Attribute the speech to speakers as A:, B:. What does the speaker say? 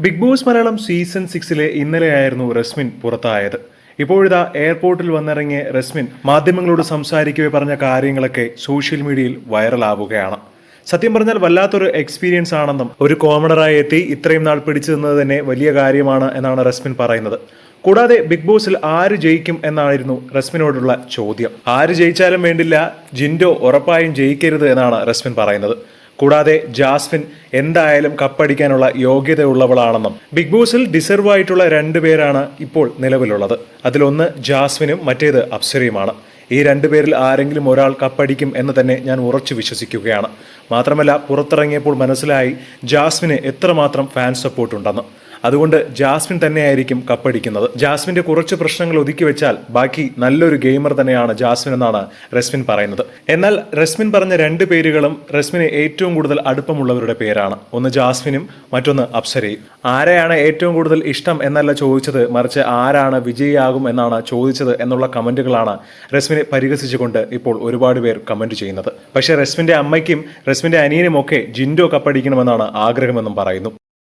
A: Big boss Malayalam season സിക്സിലെ ഇന്നലെയായിരുന്നു റസ്മിൻ പുറത്തായത്. ഇപ്പോഴിതാ എയർപോർട്ടിൽ വന്നിറങ്ങിയ റസ്മിൻ മാധ്യമങ്ങളോട് സംസാരിക്കവേ പറഞ്ഞ കാര്യങ്ങളൊക്കെ സോഷ്യൽ മീഡിയയിൽ വൈറലാവുകയാണ്. സത്യം പറഞ്ഞാൽ വല്ലാത്തൊരു എക്സ്പീരിയൻസ് ആണെന്നും ഒരു കോമണറായി എത്തി ഇത്രയും നാൾ പിടിച്ചു നിന്നത് തന്നെ വലിയ കാര്യമാണ് എന്നാണ് റസ്മിൻ പറയുന്നത്. കൂടാതെ ബിഗ് ബോസിൽ ആര് ജയിക്കും എന്നായിരുന്നു റസ്മിനോടുള്ള ചോദ്യം. ആര് ജയിച്ചാലും വേണ്ടില്ല ജിൻഡോ ഉറപ്പായും ജയിക്കരുത് എന്നാണ് റസ്മിൻ പറയുന്നത്. കൂടാതെ ജാസ്മിൻ എന്തായാലും കപ്പടിക്കാനുള്ള യോഗ്യതയുള്ളവളാണെന്നും ബിഗ് ബോസിൽ ഡിസർവ് ആയിട്ടുള്ള രണ്ടുപേരാണ് ഇപ്പോൾ നിലവിലുള്ളത്. അതിലൊന്ന് ജാസ്മിനും മറ്റേത് അപ്സരയുമാണ്. ഈ രണ്ടുപേരിൽ ആരെങ്കിലും ഒരാൾ കപ്പടിക്കും എന്ന് തന്നെ ഞാൻ ഉറച്ചു വിശ്വസിക്കുകയാണ്. മാത്രമല്ല പുറത്തിറങ്ങിയപ്പോൾ മനസ്സിലായി ജാസ്മിന് എത്രമാത്രം ഫാൻ സപ്പോർട്ട് ഉണ്ടെന്ന്. അതുകൊണ്ട് ജാസ്മിൻ തന്നെയായിരിക്കും കപ്പടിക്കുന്നത്. ജാസ്മിന്റെ കുറച്ച് പ്രശ്നങ്ങൾ ഒതുക്കി വെച്ചാൽ ബാക്കി നല്ലൊരു ഗെയിമർ തന്നെയാണ് ജാസ്മിൻ എന്നാണ് റസ്മിൻ പറയുന്നത്. എന്നാൽ റസ്മിൻ പറഞ്ഞ രണ്ട് പേരുകളും റസ്മിന് ഏറ്റവും കൂടുതൽ അടുപ്പമുള്ളവരുടെ പേരാണ്. ഒന്ന് ജാസ്മിനും മറ്റൊന്ന് അപ്സരയും. ആരെയാണ് ഏറ്റവും കൂടുതൽ ഇഷ്ടം എന്നല്ല ചോദിച്ചത് മറിച്ച് ആരാണ് വിജയിയാകും എന്നാണ് ചോദിച്ചത് എന്നുള്ള കമന്റുകളാണ് റസ്മിനെ പരിഹസിച്ചുകൊണ്ട് ഇപ്പോൾ ഒരുപാട് പേർ കമന്റ് ചെയ്യുന്നത്. പക്ഷേ റസ്മിന്റെ അമ്മയ്ക്കും റസ്മിന്റെ അനിയനും ഒക്കെ ജിൻഡോ കപ്പടിക്കണമെന്നാണ് ആഗ്രഹമെന്നും പറയുന്നു.